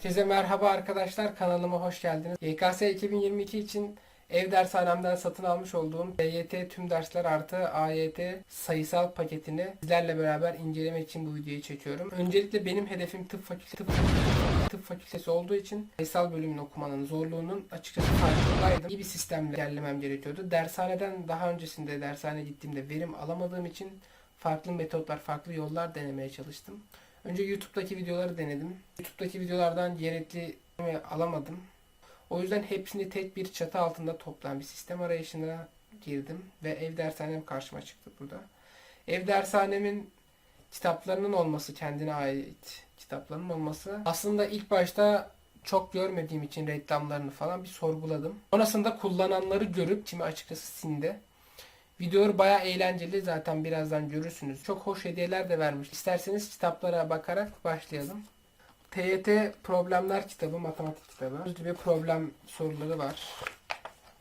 Herkese merhaba arkadaşlar kanalıma hoş geldiniz. YKS 2022 için ev dershanemden satın almış olduğum YT tüm dersler artı AYT sayısal paketini sizlerle beraber incelemek için bu videoyu çekiyorum. Öncelikle benim hedefim tıp fakültesi, tıp, tıp fakültesi olduğu için sayısal bölümünü okumanın zorluğunun açıkçası farkındaydım. İyi bir sistemle ilerlemem gerekiyordu. Dershaneden daha öncesinde dershane gittiğimde verim alamadığım için farklı metotlar, farklı yollar denemeye çalıştım. Önce YouTube'daki videoları denedim. YouTube'daki videolardan gerekli alamadım. O yüzden hepsini tek bir çatı altında toplayan bir sistem arayışına girdim ve ev dershanem karşıma çıktı burada. Ev dershanemin kitaplarının olması, kendine ait kitaplarının olması aslında ilk başta çok görmediğim için reklamlarını falan bir sorguladım. Sonrasında kullananları görüp şimdi açıkçası sindi. Video bayağı eğlenceli zaten birazdan görürsünüz. Çok hoş hediyeler de vermiş. İsterseniz kitaplara bakarak başlayalım. TYT problemler kitabı, matematik kitabı. Bir gibi problem soruları var.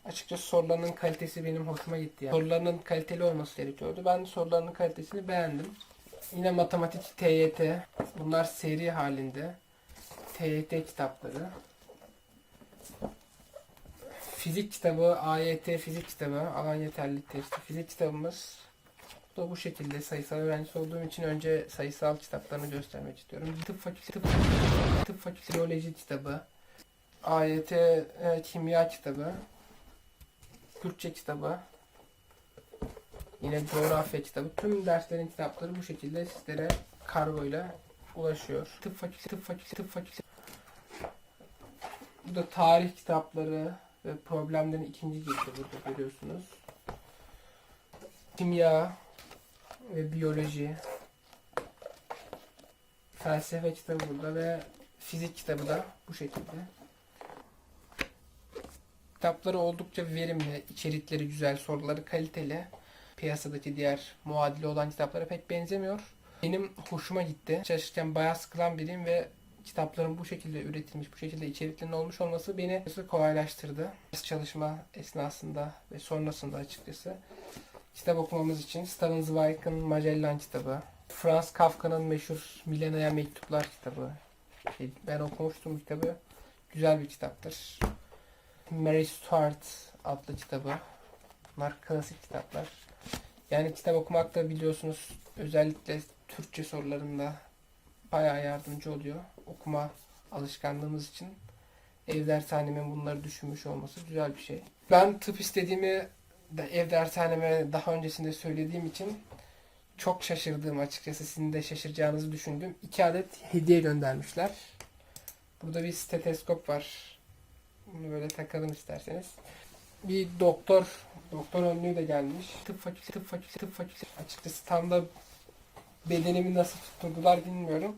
Açıkçası sorularının kalitesi benim hoşuma gitti. Yani. Sorularının kaliteli olması gerekiyordu. Ben sorularının kalitesini beğendim. Yine matematik TYT. Bunlar seri halinde. TYT kitapları. Fizik kitabı, AYT fizik kitabı, alan yeterlilik testi. Fizik kitabımız da bu şekilde sayısal öğrencisi olduğum için önce sayısal kitaplarını göstermek istiyorum. Tıp fakültesi, tıp, tıp fakültesi biyoloji kitabı, AYT e, kimya kitabı, Türkçe kitabı, yine coğrafya kitabı. Tüm derslerin kitapları bu şekilde sizlere kargoyla ulaşıyor. Tıp fakültesi, tıp fakültesi, tıp fakültesi. Bu da tarih kitapları problemlerin ikinci cildi burada görüyorsunuz. Kimya ve biyoloji. Felsefe kitabı burada ve fizik kitabı da bu şekilde. Kitapları oldukça verimli, içerikleri güzel, soruları kaliteli. Piyasadaki diğer muadili olan kitaplara pek benzemiyor. Benim hoşuma gitti. Çalışırken bayağı sıkılan biriyim ve kitapların bu şekilde üretilmiş, bu şekilde içeriklerinin olmuş olması beni kolaylaştırdı. Çalışma esnasında ve sonrasında açıkçası. Kitap okumamız için Steven Zweig'ın Magellan kitabı, Franz Kafka'nın meşhur Milena'ya Mektuplar kitabı. Şey, ben okumuştum kitabı. Güzel bir kitaptır. Mary Stuart adlı kitabı. Bunlar klasik kitaplar. Yani kitap okumak da biliyorsunuz özellikle Türkçe sorularında bayağı yardımcı oluyor. Okuma alışkanlığımız için ev dershanemin bunları düşünmüş olması güzel bir şey. Ben tıp istediğimi de ev dershaneme daha öncesinde söylediğim için çok şaşırdığım açıkçası sizin de şaşıracağınızı düşündüm. İki adet hediye göndermişler. Burada bir steteskop var. Bunu böyle takalım isterseniz. Bir doktor, doktor önlüğü de gelmiş. Tıp fakültesi, tıp fakültesi, tıp fakültesi. Açıkçası tam da bedenimi nasıl tutturdular bilmiyorum.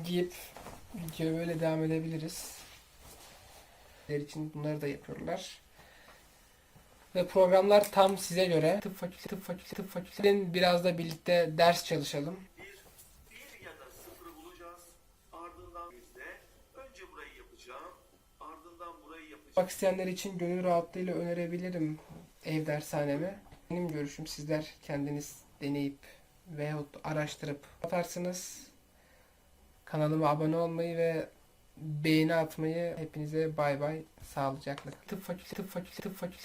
Giyip videoya böyle devam edebiliriz. İçin bunları da yapıyorlar. Ve programlar tam size göre. Tıp fakültesi, tıp fakültesi, tıp fakültesinin biraz da birlikte ders çalışalım. Bir, bir ya da sıfırı bulacağız. Ardından bizde önce burayı yapacağım. Ardından burayı yapacağım. Bak isteyenler için gönül rahatlığıyla önerebilirim ev dershanemi. Benim görüşüm sizler kendiniz deneyip veyahut araştırıp yaparsınız. Kanalıma abone olmayı ve beğeni atmayı hepinize bay bay sağlıcakla. Tıp fakültesi, tıp fakültesi, tıp fakültesi.